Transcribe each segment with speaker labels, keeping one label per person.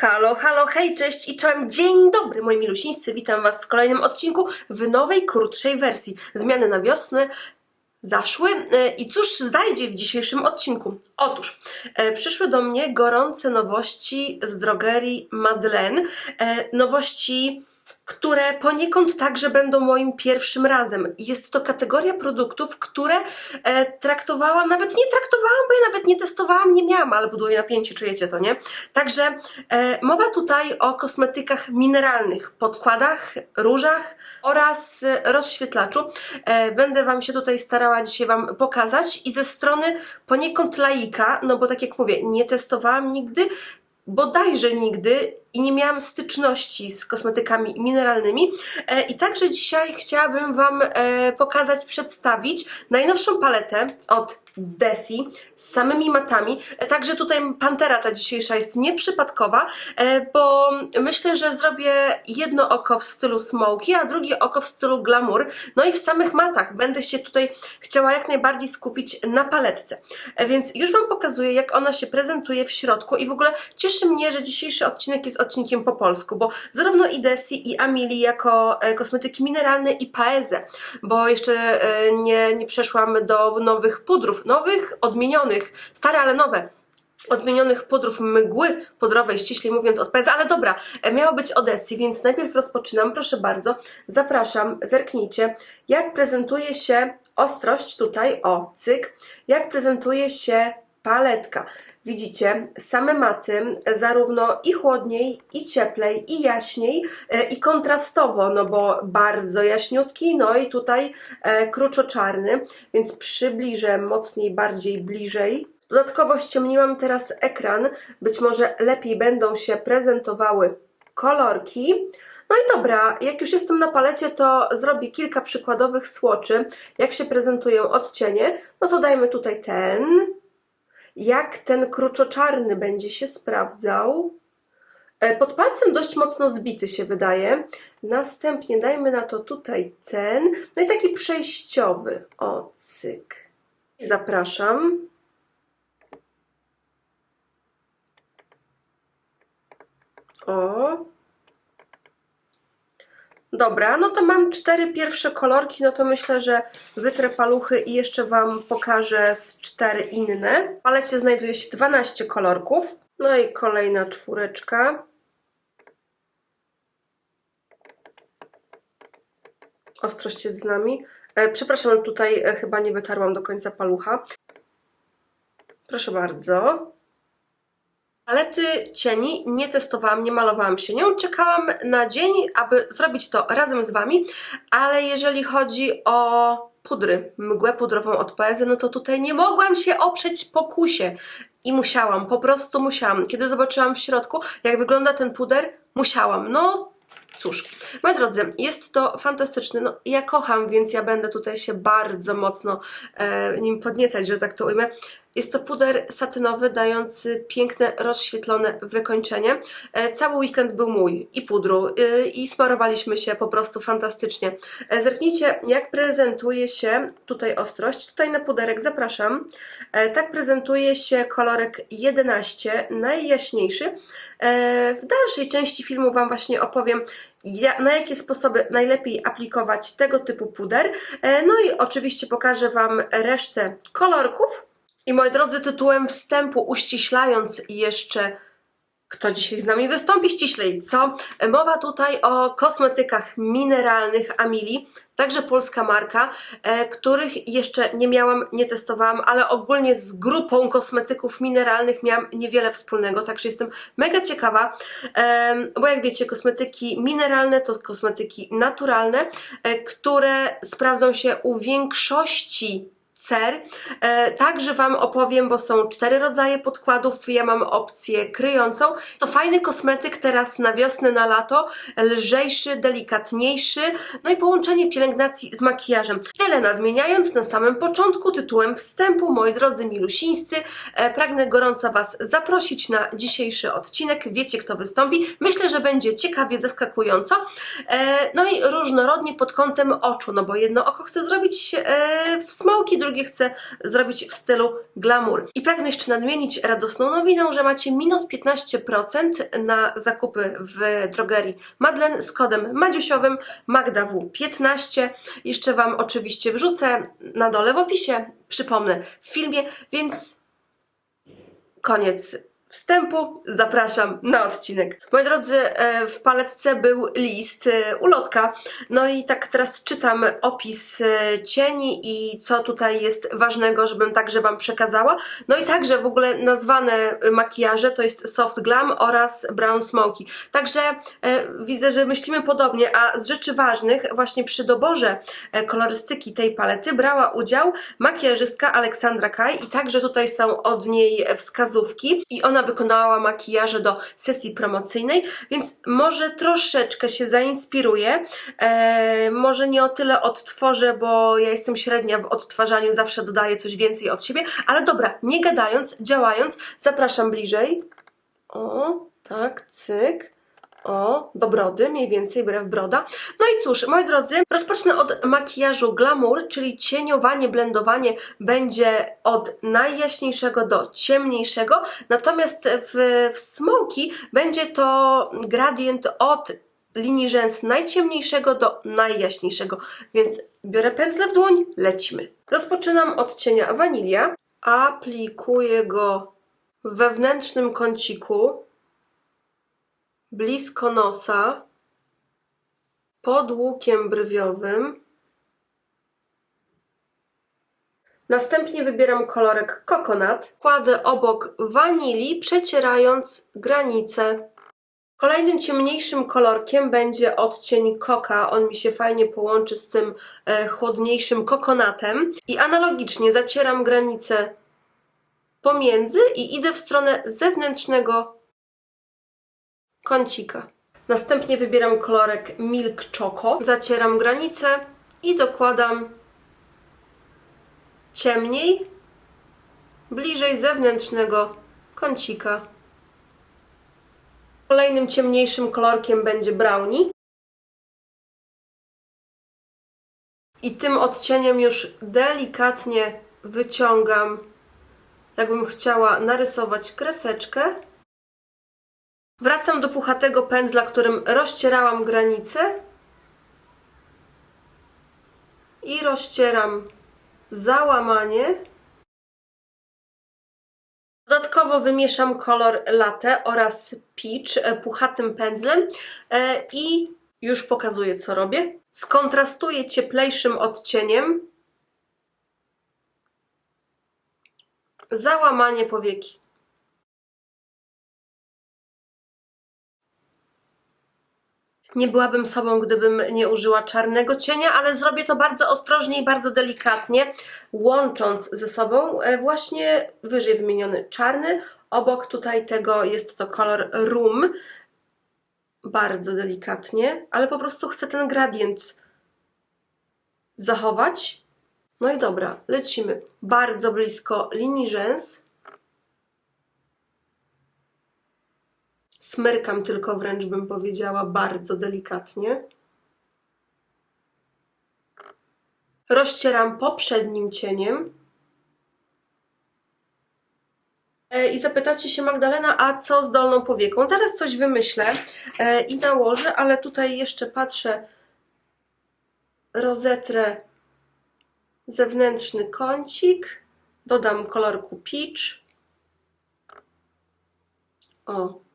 Speaker 1: Halo, halo, hej, cześć i czołem, dzień dobry moi milusińscy, witam was w kolejnym odcinku w nowej, krótszej wersji. Zmiany na wiosnę zaszły e, i cóż zajdzie w dzisiejszym odcinku? Otóż e, przyszły do mnie gorące nowości z drogerii Madeleine, e, nowości które poniekąd także będą moim pierwszym razem. Jest to kategoria produktów, które e, traktowałam, nawet nie traktowałam, bo ja nawet nie testowałam, nie miałam, ale buduję napięcie, czujecie to, nie? Także e, mowa tutaj o kosmetykach mineralnych, podkładach, różach oraz e, rozświetlaczu. E, będę Wam się tutaj starała dzisiaj Wam pokazać i ze strony poniekąd laika, no bo tak jak mówię, nie testowałam nigdy, bodajże nigdy i nie miałam styczności z kosmetykami mineralnymi. E, I także dzisiaj chciałabym Wam e, pokazać, przedstawić najnowszą paletę od Desi z samymi matami. E, Także tutaj pantera ta dzisiejsza jest nieprzypadkowa, e, bo myślę, że zrobię jedno oko w stylu smoky, a drugie oko w stylu glamour. No i w samych matach będę się tutaj chciała jak najbardziej skupić na paletce. E, Więc już Wam pokazuję, jak ona się prezentuje w środku i w ogóle cieszy mnie, że dzisiejszy odcinek jest odcinkiem po polsku, bo zarówno i Desi i Amili jako kosmetyki mineralne i Paeze, bo jeszcze nie, nie przeszłam do nowych pudrów, nowych, odmienionych, stare, ale nowe odmienionych pudrów mgły pudrowej, ściślej mówiąc od ale dobra, e, miało być Odessy, więc najpierw rozpoczynam, proszę bardzo, zapraszam, zerknijcie, jak prezentuje się ostrość tutaj, o, cyk, jak prezentuje się paletka. Widzicie, same maty, zarówno i chłodniej, i cieplej, i jaśniej, e, i kontrastowo, no bo bardzo jaśniutki, no i tutaj e, kruczo-czarny, więc przybliżę mocniej, bardziej bliżej. Dodatkowo ściemniłam teraz ekran, być może lepiej będą się prezentowały kolorki. No i dobra, jak już jestem na palecie, to zrobię kilka przykładowych słoczy, jak się prezentują odcienie. No to dajmy tutaj ten, jak ten kruczoczarny będzie się sprawdzał. E, Pod palcem dość mocno zbity się wydaje. Następnie dajmy na to tutaj ten, no i taki przejściowy. O, cyk. Zapraszam. O. Dobra, no to mam cztery pierwsze kolorki, no to myślę, że wytrę paluchy i jeszcze Wam pokażę z cztery inne. W palecie znajduje się 12 kolorków. No i kolejna czwóreczka. Ostrość jest z nami. E, przepraszam, tutaj e, chyba nie wytarłam do końca palucha. Proszę bardzo. Palety cieni nie testowałam, nie malowałam się nią. Czekałam na dzień, aby zrobić to razem z Wami, ale jeżeli chodzi o pudry, mgłę pudrową od Paeze, no to tutaj nie mogłam się oprzeć pokusie. I musiałam, po prostu musiałam. Kiedy zobaczyłam w środku, jak wygląda ten puder, musiałam. No, Cóż, moi drodzy, jest to fantastyczny. No, ja kocham, więc ja będę tutaj się bardzo mocno e, nim podniecać, że tak to ujmę. Jest to puder satynowy, dający piękne, rozświetlone wykończenie. E, cały weekend był mój i pudru, e, i smarowaliśmy się po prostu fantastycznie. E, zerknijcie, jak prezentuje się tutaj ostrość. Tutaj na puderek zapraszam. Tak prezentuje się kolorek 11, najjaśniejszy. W dalszej części filmu Wam właśnie opowiem, na jakie sposoby najlepiej aplikować tego typu puder. No i oczywiście pokażę Wam resztę kolorków. I moi drodzy, tytułem wstępu, uściślając jeszcze kto dzisiaj z nami wystąpi ściślej, co? Mowa tutaj o kosmetykach mineralnych Amili, także polska marka, e, których jeszcze nie miałam, nie testowałam, ale ogólnie z grupą kosmetyków mineralnych miałam niewiele wspólnego, także jestem mega ciekawa, e, bo jak wiecie, kosmetyki mineralne to kosmetyki naturalne, e, które sprawdzą się u większości cer. E, także Wam opowiem, bo są cztery rodzaje podkładów. Ja mam opcję kryjącą. To fajny kosmetyk teraz na wiosnę, na lato. Lżejszy, delikatniejszy. No i połączenie pielęgnacji z makijażem. Tyle nadmieniając na samym początku tytułem wstępu, moi drodzy milusińscy, e, pragnę gorąco Was zaprosić na dzisiejszy odcinek. Wiecie, kto wystąpi. Myślę, że będzie ciekawie, zaskakująco. E, no i różnorodnie pod kątem oczu, no bo jedno oko chcę zrobić w smoki, drugie chcę zrobić w stylu glamour. I pragnę jeszcze nadmienić radosną nowiną, że macie minus 15% na zakupy w drogerii Madlen z kodem madziusiowym MagdaW15. Jeszcze Wam oczywiście wrzucę na dole w opisie, przypomnę w filmie, więc koniec wstępu. Zapraszam na odcinek. Moi drodzy, e, w paletce był list, e, ulotka. No i tak teraz czytam opis e, cieni i co tutaj jest ważnego, żebym także Wam przekazała. No i także w ogóle nazwane makijaże to jest Soft Glam oraz Brown Smoky. Także widzę, że myślimy podobnie, a z rzeczy ważnych właśnie przy doborze kolorystyki tej palety brała udział makijażystka Aleksandra Kaj i także tutaj są od niej wskazówki i ona wykonała makijaże do sesji promocyjnej, więc może troszeczkę się zainspiruję, e, może nie o tyle odtworzę, bo ja jestem średnia w odtwarzaniu, zawsze dodaję coś więcej od siebie, ale dobra, nie gadając, działając, zapraszam bliżej. O, tak, cyk. O, do brody, mniej więcej brew broda. No i cóż, moi drodzy, rozpocznę od makijażu glamour, czyli cieniowanie, blendowanie będzie od najjaśniejszego do ciemniejszego, natomiast w, w smoky będzie to gradient od linii rzęs najciemniejszego do najjaśniejszego, więc biorę pędzle w dłoń, lecimy. Rozpoczynam od cienia wanilia, aplikuję go w wewnętrznym kąciku, blisko nosa, pod łukiem brwiowym. Następnie wybieram kolorek kokonat, kładę obok wanilii, przecierając granicę. Kolejnym ciemniejszym kolorkiem będzie odcień koka. On mi się fajnie połączy z tym e, chłodniejszym kokonatem. I analogicznie zacieram granicę pomiędzy i idę w stronę zewnętrznego kącika. Następnie wybieram kolorek Milk Choco, zacieram granicę i dokładam ciemniej, bliżej zewnętrznego kącika. Kolejnym ciemniejszym kolorkiem będzie Brownie. I tym odcieniem już delikatnie wyciągam, jakbym chciała narysować kreseczkę. Wracam do puchatego pędzla, którym rozcierałam granicę i rozcieram załamanie. Dodatkowo wymieszam kolor latte oraz peach e, puchatym pędzlem e, i już pokazuję co robię. Skontrastuję cieplejszym odcieniem załamanie powieki. Nie byłabym sobą, gdybym nie użyła czarnego cienia, ale zrobię to bardzo ostrożnie i bardzo delikatnie, łącząc ze sobą e, właśnie wyżej wymieniony czarny. Obok tutaj tego jest to kolor rum, bardzo delikatnie, ale po prostu chcę ten gradient zachować. No i dobra, lecimy bardzo blisko linii rzęs. Smyrkam tylko wręcz bym powiedziała bardzo delikatnie. Rozcieram poprzednim cieniem. E, I zapytacie się Magdalena, a co z dolną powieką? Zaraz coś wymyślę e, i nałożę, ale tutaj jeszcze patrzę, rozetrę zewnętrzny kącik, dodam kolorku peach. O,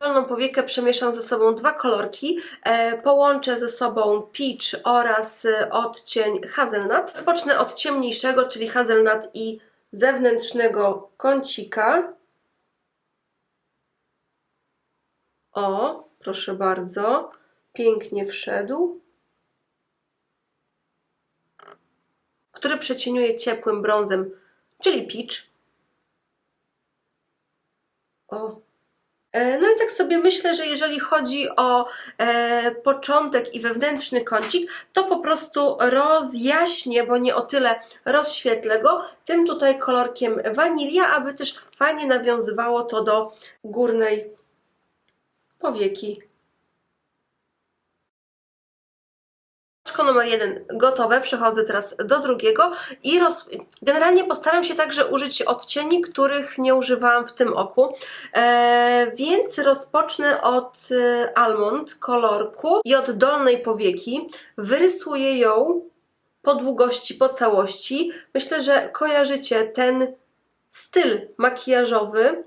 Speaker 1: Dolną powiekę przemieszam ze sobą dwa kolorki, e, połączę ze sobą peach oraz e, odcień hazelnut. Spocznę od ciemniejszego, czyli hazelnut i zewnętrznego kącika. O, proszę bardzo, pięknie wszedł. Który przecieniuję ciepłym brązem, czyli peach. O, No i tak sobie myślę, że jeżeli chodzi o e, początek i wewnętrzny kącik, to po prostu rozjaśnię, bo nie o tyle rozświetlę go, tym tutaj kolorkiem wanilia, aby też fajnie nawiązywało to do górnej powieki. Numer jeden gotowe, przechodzę teraz do drugiego i roz... generalnie postaram się także użyć odcieni, których nie używałam w tym oku, e, więc rozpocznę od e, almond kolorku i od dolnej powieki. Wyrysuję ją po długości, po całości. Myślę, że kojarzycie ten styl makijażowy.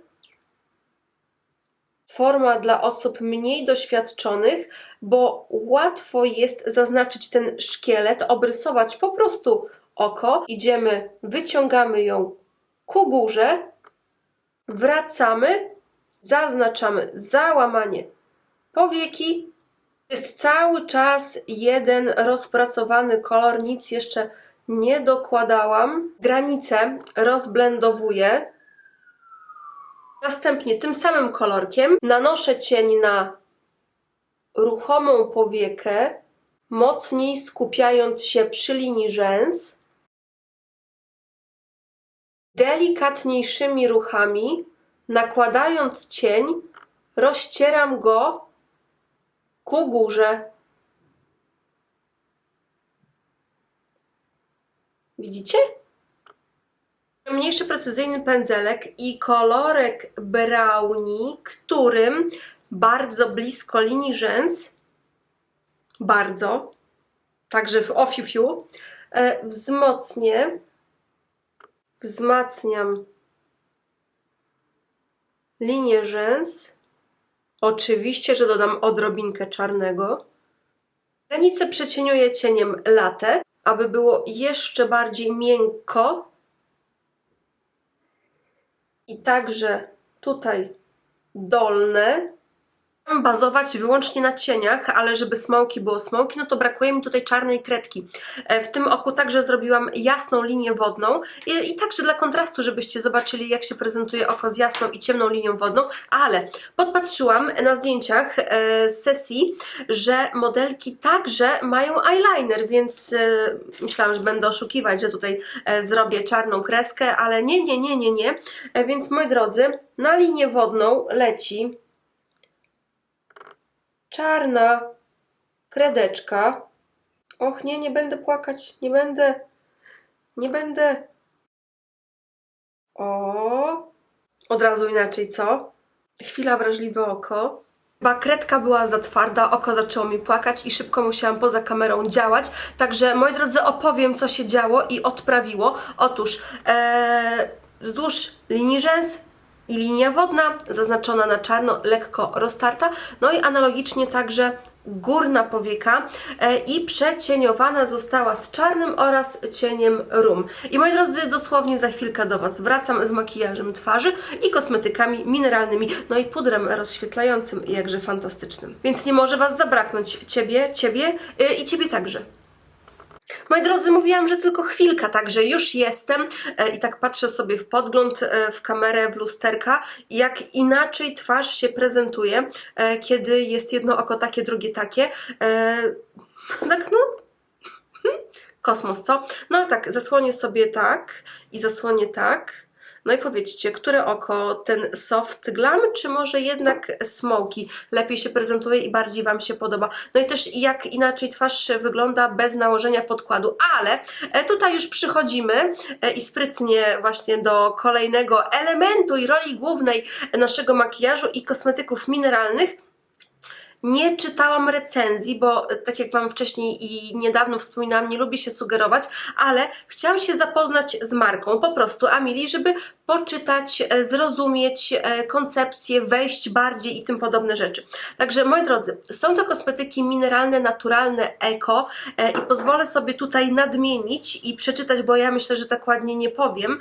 Speaker 1: Forma dla osób mniej doświadczonych, bo łatwo jest zaznaczyć ten szkielet, obrysować po prostu oko. Idziemy, wyciągamy ją ku górze, wracamy, zaznaczamy załamanie powieki. Jest cały czas jeden rozpracowany kolor, nic jeszcze nie dokładałam. Granice rozblendowuję. Następnie tym samym kolorkiem nanoszę cień na ruchomą powiekę, mocniej skupiając się przy linii rzęs. Delikatniejszymi ruchami, nakładając cień, rozcieram go ku górze. Widzicie? Mniejszy precyzyjny pędzelek i kolorek brownie, którym bardzo blisko linii rzęs, bardzo, także w ofiufiu, e, wzmocnię, wzmacniam linię rzęs. Oczywiście, że dodam odrobinkę czarnego. Granicę przecieniuję cieniem latte, aby było jeszcze bardziej miękko. I także tutaj dolne. Bazować wyłącznie na cieniach, ale żeby smoki było smoki, no to brakuje mi tutaj czarnej kredki. E, W tym oku także zrobiłam jasną linię wodną i, i także dla kontrastu, żebyście zobaczyli jak się prezentuje oko z jasną i ciemną linią wodną, ale podpatrzyłam na zdjęciach e, z sesji, że modelki także mają eyeliner, więc e, myślałam, że będę oszukiwać, że tutaj zrobię czarną kreskę, ale nie, nie, nie, nie, nie. Więc moi drodzy, na linię wodną leci czarna kredeczka. Och, nie, nie będę płakać, nie będę, nie będę. O, od razu inaczej, co? Chwila, wrażliwe oko. Chyba kredka była za twarda, oko zaczęło mi płakać i szybko musiałam poza kamerą działać. Także, moi drodzy, opowiem, co się działo i odprawiło. Otóż, e, wzdłuż linii rzęs i linia wodna, zaznaczona na czarno, lekko roztarta. No i analogicznie także górna powieka e, i przecieniowana została z czarnym oraz cieniem rum. I moi drodzy, dosłownie za chwilkę do Was wracam z makijażem twarzy i kosmetykami mineralnymi, no i pudrem rozświetlającym, jakże fantastycznym. Więc nie może Was zabraknąć Ciebie, Ciebie y, i Ciebie także. Moi drodzy, mówiłam, że tylko chwilka, także już jestem e, i tak patrzę sobie w podgląd, e, w kamerę, w lusterka, jak inaczej twarz się prezentuje, e, kiedy jest jedno oko takie, drugie takie. Tak, no. hmm, Kosmos, co? No ale tak, zasłonię sobie tak i zasłonię tak. No i powiedzcie, które oko, ten soft glam, czy może jednak smoky lepiej się prezentuje i bardziej Wam się podoba? No i też jak inaczej twarz wygląda bez nałożenia podkładu, ale e, tutaj już przychodzimy e, i sprytnie właśnie do kolejnego elementu i roli głównej naszego makijażu i kosmetyków mineralnych. Nie czytałam recenzji, bo e, tak jak Wam wcześniej i niedawno wspominałam, nie lubię się sugerować, ale chciałam się zapoznać z marką, po prostu Amili, żeby poczytać, e, zrozumieć e, koncepcję, wejść bardziej i tym podobne rzeczy. Także moi drodzy, są to kosmetyki mineralne, naturalne, eko i pozwolę sobie tutaj nadmienić i przeczytać, bo ja myślę, że tak ładnie nie powiem.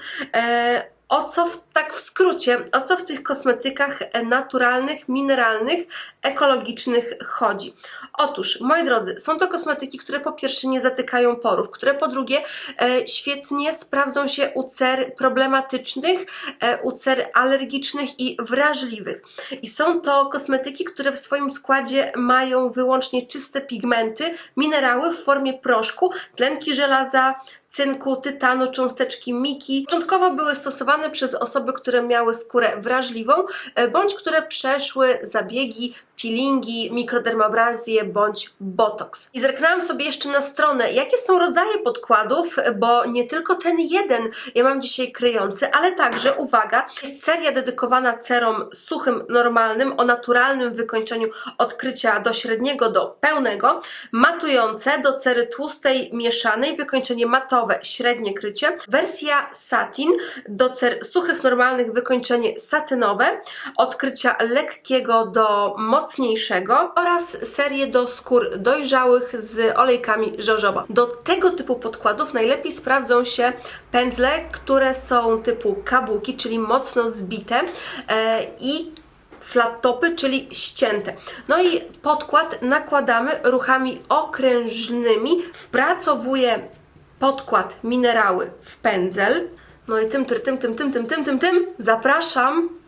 Speaker 1: O co w, tak w skrócie, o co w tych kosmetykach naturalnych, mineralnych, ekologicznych chodzi? Otóż, moi drodzy, są to kosmetyki, które po pierwsze nie zatykają porów, które po drugie e, świetnie sprawdzą się u cer problematycznych, e, u cer alergicznych i wrażliwych. I są to kosmetyki, które w swoim składzie mają wyłącznie czyste pigmenty, minerały w formie proszku, tlenki żelaza, cynku, tytanu, cząsteczki miki. Początkowo były stosowane przez osoby, które miały skórę wrażliwą, e, bądź które przeszły zabiegi, peelingi, mikrodermabrazję bądź botox. I zerknęłam sobie jeszcze na stronę, jakie są rodzaje podkładów, bo nie tylko ten jeden ja mam dzisiaj kryjący, ale także, uwaga, jest seria dedykowana cerom suchym, normalnym, o naturalnym wykończeniu od krycia do średniego do pełnego, matujące do cery tłustej, mieszanej, wykończenie matowe, średnie krycie, wersja satin do cer suchych, normalnych, wykończenie satynowe, od krycia lekkiego do mocniejszego oraz serię do skór dojrzałych z olejkami jojoba. Do tego typu podkładów najlepiej sprawdzą się pędzle, które są typu kabuki, czyli mocno zbite e, i flat topy, czyli ścięte. No i podkład nakładamy ruchami okrężnymi. Wpracowuję podkład minerały w pędzel. No i tym, tym, tym, tym, tym, tym, tym, tym, zapraszam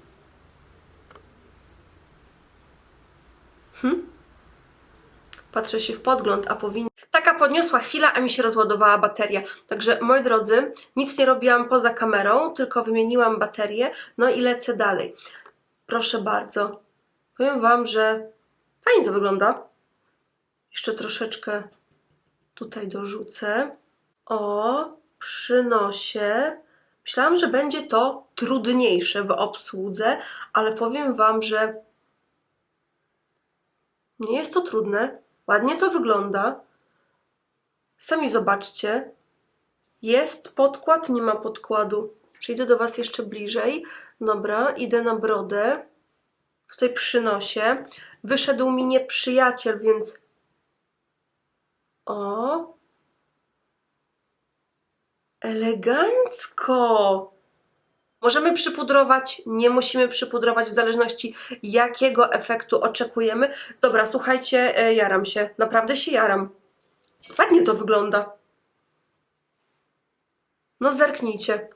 Speaker 1: Patrzę się w podgląd, a powinien. Taka podniosła chwila, a mi się rozładowała bateria. Także moi drodzy, nic nie robiłam poza kamerą, tylko wymieniłam baterię, no i lecę dalej. Proszę bardzo. Powiem Wam, że fajnie to wygląda. Jeszcze troszeczkę tutaj dorzucę. O, przy nosie. Myślałam, że będzie to trudniejsze w obsłudze, ale powiem Wam, że nie jest to trudne. Ładnie to wygląda. Sami zobaczcie. Jest podkład, nie ma podkładu. Przyjdę do Was jeszcze bliżej. Dobra, idę na brodę. Tutaj przy nosie. Wyszedł mi nieprzyjaciel, więc... O! Elegancko! Możemy przypudrować, nie musimy przypudrować w zależności jakiego efektu oczekujemy. Dobra, słuchajcie, e, jaram się. Naprawdę się jaram. Ładnie to wygląda. No zerknijcie.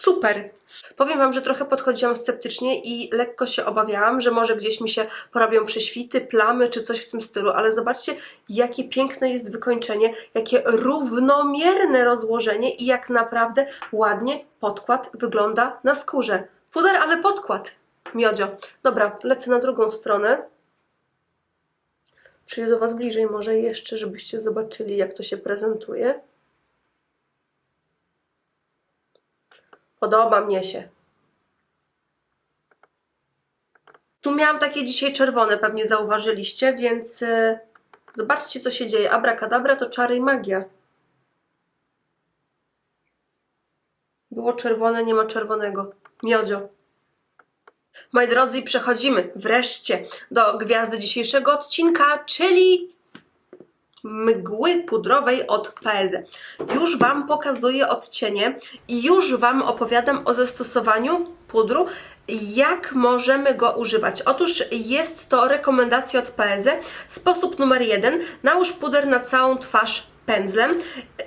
Speaker 1: Super. Powiem Wam, że trochę podchodziłam sceptycznie i lekko się obawiałam, że może gdzieś mi się porobią prześwity, plamy czy coś w tym stylu, ale zobaczcie, jakie piękne jest wykończenie, jakie równomierne rozłożenie i jak naprawdę ładnie podkład wygląda na skórze. Puder, ale podkład. Miodzio. Dobra, lecę na drugą stronę. Przyjdę do Was bliżej może jeszcze, żebyście zobaczyli, jak to się prezentuje. Podoba mnie się. Tu miałam takie dzisiaj czerwone, pewnie zauważyliście, więc e, zobaczcie, co się dzieje. Abracadabra to czary i magia. Było czerwone, nie ma czerwonego. Miodzio. Moi drodzy, przechodzimy wreszcie do gwiazdy dzisiejszego odcinka, czyli mgły pudrowej od Paeze. Już Wam pokazuję odcienie i już Wam opowiadam o zastosowaniu pudru, jak możemy go używać. Otóż jest to rekomendacja od Paeze. Sposób numer jeden. Nałóż puder na całą twarz pędzlem.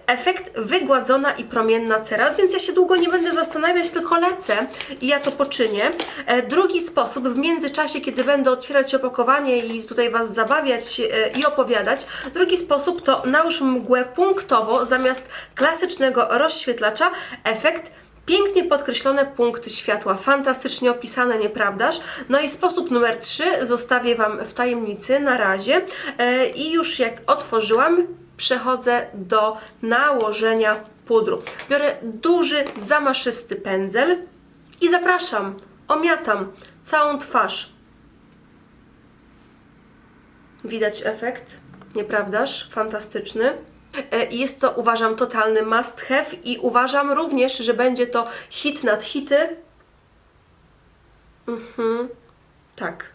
Speaker 1: Efekt wygładzona i promienna cera, więc ja się długo nie będę zastanawiać, tylko lecę i ja to poczynię. E, drugi sposób, w międzyczasie, kiedy będę otwierać opakowanie i tutaj Was zabawiać e, i opowiadać, drugi sposób to nałóż mgłę punktowo zamiast klasycznego rozświetlacza. Efekt Pięknie podkreślone punkty światła, fantastycznie opisane, nieprawdaż? No i sposób numer 3 zostawię Wam w tajemnicy na razie. E, I już jak otworzyłam, przechodzę do nałożenia pudru. Biorę duży, zamaszysty pędzel i zapraszam, omiatam całą twarz. Widać efekt, nieprawdaż? Fantastyczny. E, Jest to, uważam, totalny must have i uważam również, że będzie to hit nad hity. Mhm, tak.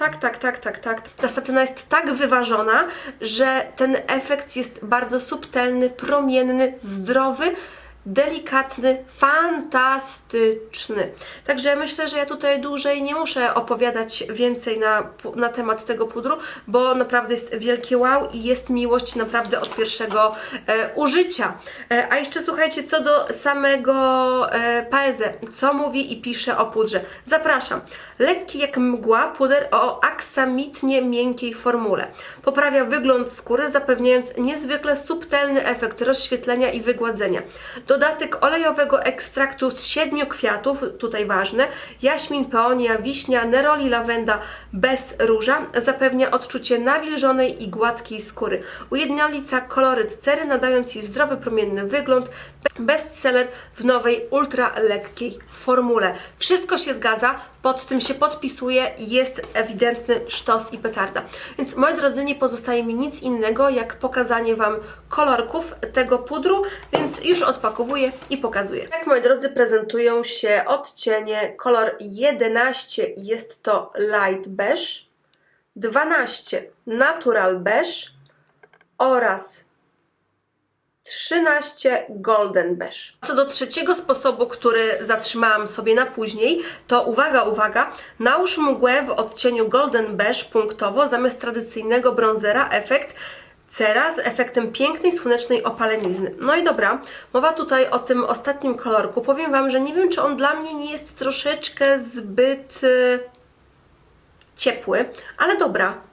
Speaker 1: Tak, tak, tak, tak, tak. Ta satyna jest tak wyważona, że ten efekt jest bardzo subtelny, promienny, zdrowy delikatny, fantastyczny. Także myślę, że ja tutaj dłużej nie muszę opowiadać więcej na, na temat tego pudru, bo naprawdę jest wielkie wow i jest miłość naprawdę od pierwszego e, użycia. E, a jeszcze słuchajcie, co do samego e, Paeze, co mówi i pisze o pudrze. Zapraszam. Lekki jak mgła puder o aksamitnie miękkiej formule. Poprawia wygląd skóry, zapewniając niezwykle subtelny efekt rozświetlenia i wygładzenia. Dodatek olejowego ekstraktu z siedmiu kwiatów, tutaj ważne, jaśmin, peonia, wiśnia, neroli, lawenda bez róża, zapewnia odczucie nawilżonej i gładkiej skóry. Ujednolica koloryt cery, nadając jej zdrowy, promienny wygląd. Bestseller w nowej, ultra lekkiej formule. Wszystko się zgadza, pod tym się podpisuje, jest ewidentny sztos i petarda. Więc moi drodzy, nie pozostaje mi nic innego, jak pokazanie Wam kolorków tego pudru, więc już odpakowuję i pokazuję. Tak, moi drodzy, prezentują się odcienie kolor 11 jest to light beige, 12 natural beige oraz 13 Golden Beige. Co do trzeciego sposobu, który zatrzymałam sobie na później, to uwaga, uwaga, nałóż mgłę w odcieniu Golden Beige punktowo zamiast tradycyjnego bronzera efekt cera z efektem pięknej słonecznej opalenizny. No i dobra, mowa tutaj o tym ostatnim kolorku. Powiem Wam, że nie wiem, czy on dla mnie nie jest troszeczkę zbyt y, ciepły, ale dobra,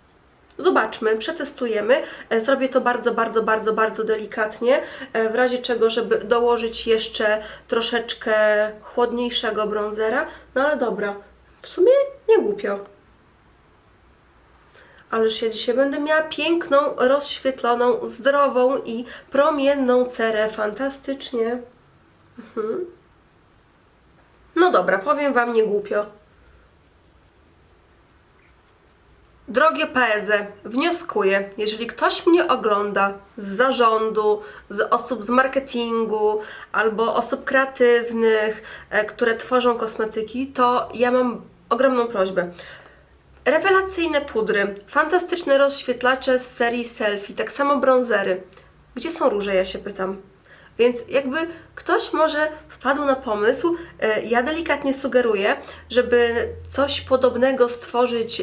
Speaker 1: Zobaczmy, przetestujemy. E, Zrobię to bardzo, bardzo, bardzo, bardzo delikatnie, e, w razie czego, żeby dołożyć jeszcze troszeczkę chłodniejszego bronzera. No ale dobra, w sumie nie głupio. Ależ ja dzisiaj będę miała piękną, rozświetloną, zdrową i promienną cerę. Fantastycznie. Mhm. No dobra, powiem Wam nie głupio. Drogie Paeze, wnioskuję, jeżeli ktoś mnie ogląda z zarządu, z osób z marketingu albo osób kreatywnych, e, które tworzą kosmetyki, to ja mam ogromną prośbę. Rewelacyjne pudry, fantastyczne rozświetlacze z serii selfie, tak samo bronzery. Gdzie są róże, ja się pytam. Więc jakby ktoś może wpadł na pomysł, e, ja delikatnie sugeruję, żeby coś podobnego stworzyć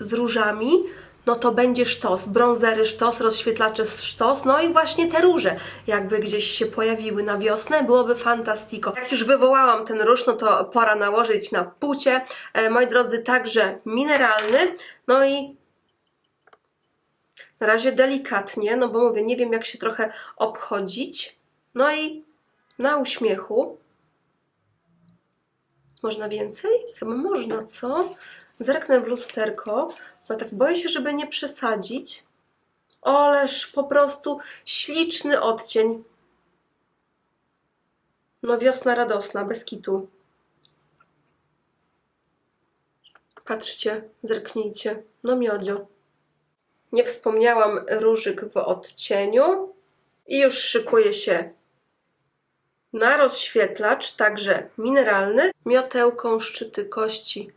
Speaker 1: z różami, no to będzie sztos, brązery sztos, rozświetlacze sztos, no i właśnie te róże jakby gdzieś się pojawiły na wiosnę, byłoby fantastiko. Jak już wywołałam ten róż, no to pora nałożyć na płcie. E, moi drodzy, także mineralny, no i na razie delikatnie, no bo mówię, nie wiem jak się trochę obchodzić. No i na uśmiechu. Można więcej? Chyba można, co? Zerknę w lusterko, bo tak boję się, żeby nie przesadzić. Oleż po prostu śliczny odcień. No wiosna radosna, bez kitu. Patrzcie, zerknijcie. No miodzio. Nie wspomniałam różyk w odcieniu. I już szykuje się na rozświetlacz, także mineralny, miotełką szczyty kości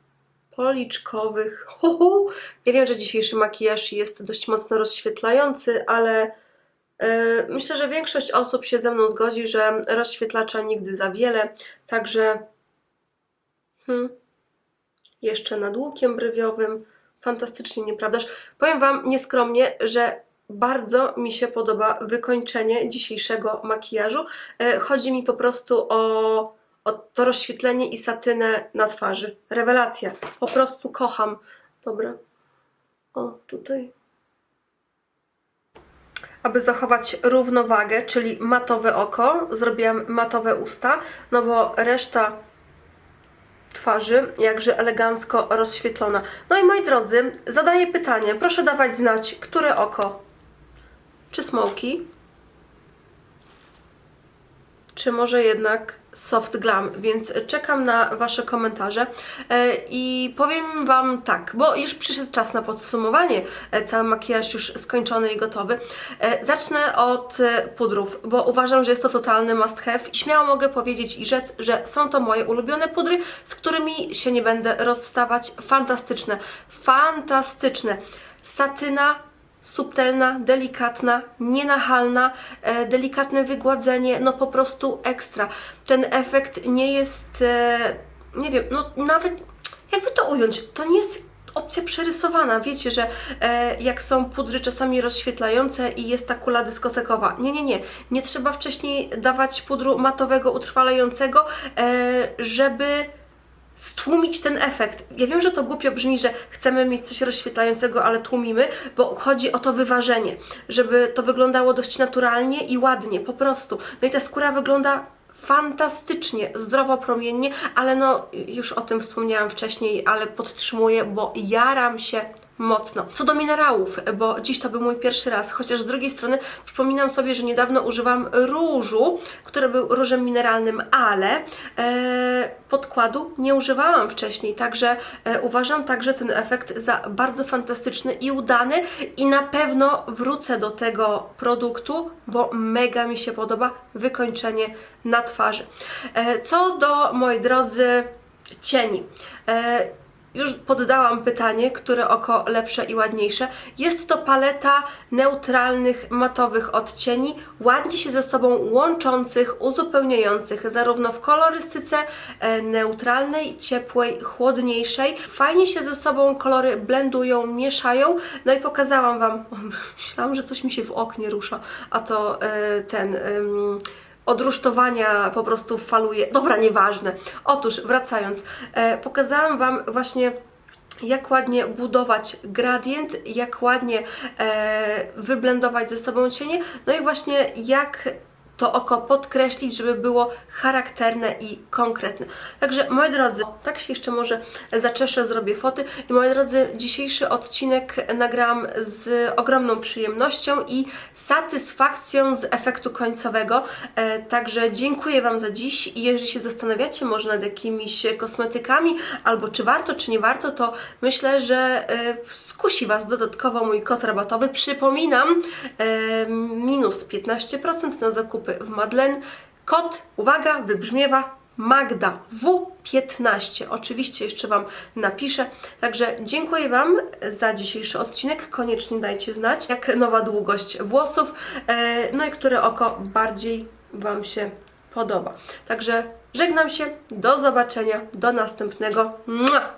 Speaker 1: policzkowych. Hu, hu. Ja wiem, że dzisiejszy makijaż jest dość mocno rozświetlający, ale e, myślę, że większość osób się ze mną zgodzi, że rozświetlacza nigdy za wiele, także hmm, jeszcze nad łukiem brywiowym. Fantastycznie, nieprawdaż? Powiem Wam nieskromnie, że bardzo mi się podoba wykończenie dzisiejszego makijażu. E, Chodzi mi po prostu o to rozświetlenie i satynę na twarzy. Rewelacja. Po prostu kocham. Dobra. O, tutaj. Aby zachować równowagę, czyli matowe oko, zrobiłam matowe usta, no bo reszta twarzy jakże elegancko rozświetlona. No i moi drodzy, zadaję pytanie. Proszę dawać znać, które oko? Czy smoki? Czy może jednak soft glam? Więc czekam na Wasze komentarze E, i powiem Wam tak, bo już przyszedł czas na podsumowanie. E, Cały makijaż już skończony i gotowy. E, Zacznę od pudrów, bo uważam, że jest to totalny must have. Śmiało mogę powiedzieć i rzec, że są to moje ulubione pudry, z którymi się nie będę rozstawać. Fantastyczne, fantastyczne. Satyna subtelna, delikatna, nienachalna, e, delikatne wygładzenie, no po prostu ekstra. Ten efekt nie jest, e, nie wiem, no nawet jakby to ująć, to nie jest opcja przerysowana. Wiecie, że e, jak są pudry czasami rozświetlające i jest ta kula dyskotekowa. Nie, nie, nie. Nie trzeba wcześniej dawać pudru matowego, utrwalającego, e, żeby stłumić ten efekt. Ja wiem, że to głupio brzmi, że chcemy mieć coś rozświetlającego, ale tłumimy, bo chodzi o to wyważenie, żeby to wyglądało dość naturalnie i ładnie, po prostu. No i ta skóra wygląda fantastycznie, zdrowo, promiennie, ale no już o tym wspomniałam wcześniej, ale podtrzymuję, bo jaram się mocno. Co do minerałów, bo dziś to był mój pierwszy raz, chociaż z drugiej strony przypominam sobie, że niedawno używam różu, który był różem mineralnym, ale e, podkładu nie używałam wcześniej, także e, uważam także ten efekt za bardzo fantastyczny i udany i na pewno wrócę do tego produktu, bo mega mi się podoba wykończenie na twarzy. E, co do, moi drodzy, cieni. E, już poddałam pytanie, które oko lepsze i ładniejsze. Jest to paleta neutralnych, matowych odcieni, ładnie się ze sobą łączących, uzupełniających, zarówno w kolorystyce e, neutralnej, ciepłej, chłodniejszej. Fajnie się ze sobą kolory blendują, mieszają. No i pokazałam Wam, myślałam, że coś mi się w oknie rusza, a to e, ten... od rusztowania po prostu faluje. Dobra, nieważne. Otóż, wracając, e, pokazałam Wam właśnie jak ładnie budować gradient, jak ładnie e, wyblendować ze sobą cienie, no i właśnie jak to oko podkreślić, żeby było charakterne i konkretne. Także moi drodzy, tak się jeszcze może zaczeszę, zrobię foty. I moi drodzy, dzisiejszy odcinek nagrałam z ogromną przyjemnością i satysfakcją z efektu końcowego. E, także dziękuję Wam za dziś i jeżeli się zastanawiacie może nad jakimiś kosmetykami, albo czy warto, czy nie warto, to myślę, że e, skusi Was dodatkowo mój kod rabatowy. Przypominam, e, minus 15% na zakupy w Madlen. Kod, uwaga, wybrzmiewa Magda W15. Oczywiście jeszcze Wam napiszę. Także dziękuję Wam za dzisiejszy odcinek. Koniecznie dajcie znać, jak nowa długość włosów, e, no i które oko bardziej Wam się podoba. Także żegnam się, do zobaczenia, do następnego. Mua!